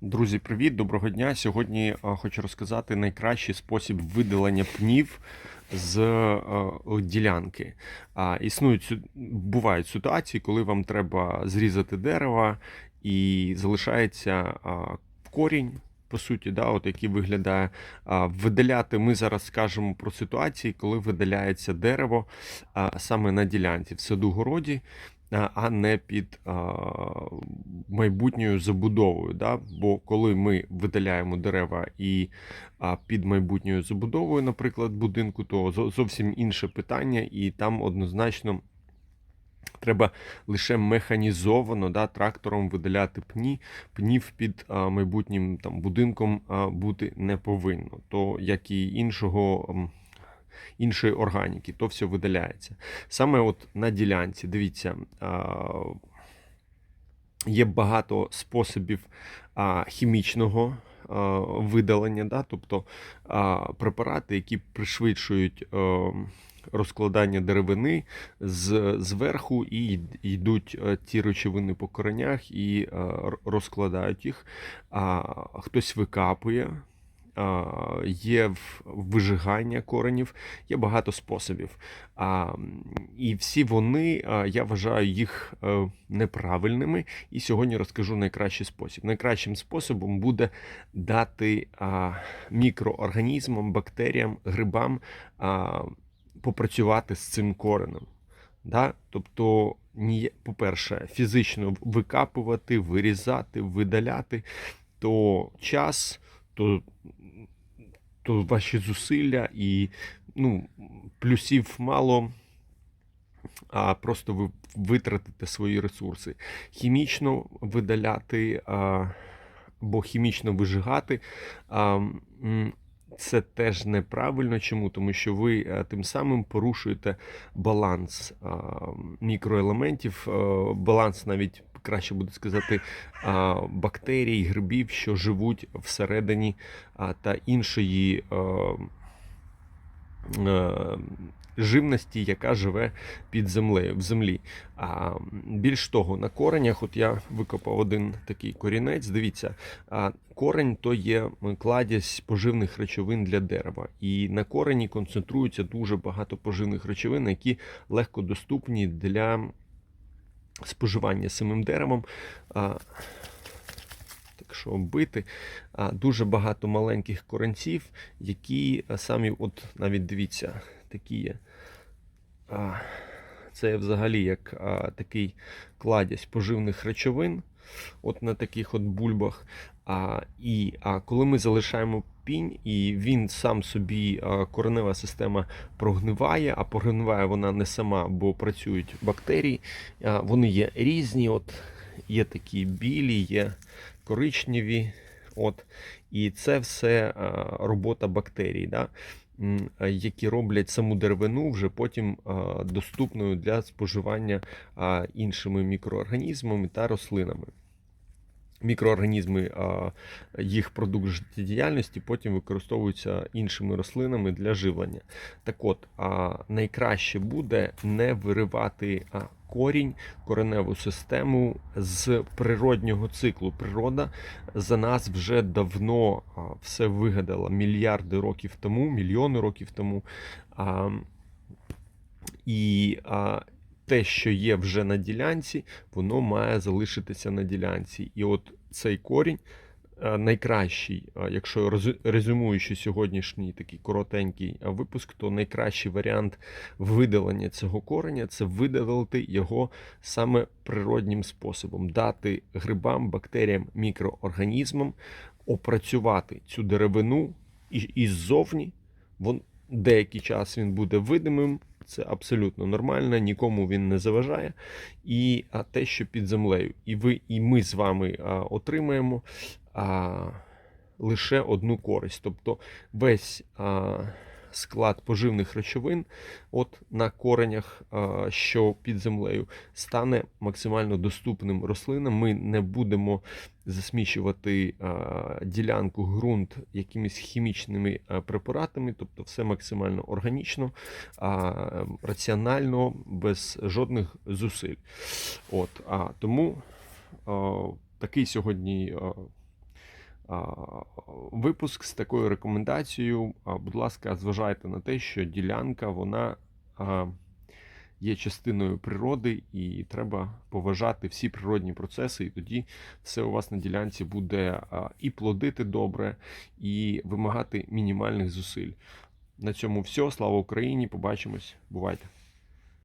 Друзі, привіт, доброго дня. Сьогодні е, хочу розказати найкращий спосіб видалення пнів з е, ділянки. Існують бувають ситуації, коли вам треба зрізати дерево і залишається корінь. По суті, да, от який виглядає видаляти. Ми зараз скажемо про ситуації, коли видаляється дерево саме на ділянці в саду городі, а а не під а, майбутньою забудовою. Да? Бо коли ми видаляємо дерева і під майбутньою забудовою, наприклад, будинку, то зовсім інше питання, і там однозначно. Треба лише механізовано да, трактором видаляти пні. Пнів під а, майбутнім там, будинком а, бути не повинно. То як і іншого, іншої органіки, то все видаляється. Саме от на ділянці, дивіться, є багато способів хімічного видалення, да? тобто препарати, які пришвидшують. е, Розкладання деревини з, зверху і йдуть е, ті речовини по коренях і е, розкладають їх. А, хтось викапує, є вижигання коренів, є багато способів. І всі вони, я вважаю їх е, неправильними. І сьогодні розкажу найкращий спосіб. Найкращим способом буде дати мікроорганізмам, бактеріям, грибам попрацювати з цим коренем. Да? Тобто, по-перше, фізично викапувати, вирізати, видаляти, то час, то, то ваші зусилля і ну, плюсів мало, а просто ви витратите свої ресурси. Хімічно видаляти або хімічно вижигати. Це теж неправильно. Чому? Тому що ви е, тим самим порушуєте баланс мікроелементів, е, баланс навіть краще буде сказати бактерій, грибів, що живуть всередині та іншої. Живності, яка живе під землею в землі. А більш того, на коренях, от я викопав один такий корінець. Дивіться, а, корень то є кладязь поживних речовин для дерева. І на корені концентрується дуже багато поживних речовин, які легко доступні для споживання самим деревом. Так що оббити. Дуже багато маленьких коренців, які самі, от навіть дивіться, такі є. Це взагалі як такий кладязь поживних речовин, от на таких от бульбах. А, і а коли ми залишаємо пінь, і він сам собі а, коренева система прогниває, а прогниває вона не сама, бо працюють бактерії. А, вони є різні, от є такі білі, є коричневі. От, і це все а, робота бактерій. Да? А, які роблять саму деревину вже потім доступною для споживання іншими мікроорганізмами та рослинами. Мікроорганізми, а, їх продукт життєдіяльності потім використовуються іншими рослинами для живлення. Так от, а, найкраще буде не виривати корінь, кореневу систему з природнього циклу. Природа за нас вже давно все вигадала мільярди років тому, мільйони років тому. І а, те, що є вже на ділянці, воно має залишитися на ділянці. І от цей корінь найкращий, якщо роз- резюмуючи сьогоднішній такий коротенький випуск, то найкращий варіант видалення цього кореня це видалити його саме природнім способом, дати грибам, бактеріям, мікроорганізмам опрацювати цю деревину і, і ззовні. Вон, деякий час він буде видимим, це абсолютно нормально, нікому він не заважає. І а, те, що під землею. І ви, і ми з вами а, отримаємо а, лише одну користь. Тобто весь а, склад поживних речовин от на коренях, що під землею, стане максимально доступним рослинам. Ми не будемо засмічувати ділянку, ґрунт якимись хімічними препаратами, тобто все максимально органічно, раціонально, без жодних зусиль. От, а, тому такий сьогодні випуск з такою рекомендацією. Будь ласка, зважайте на те, що ділянка вона є частиною природи, і треба поважати всі природні процеси, і тоді все у вас на ділянці буде і плодити добре, і вимагати мінімальних зусиль. На цьому все. Слава Україні! Побачимось. Бувайте!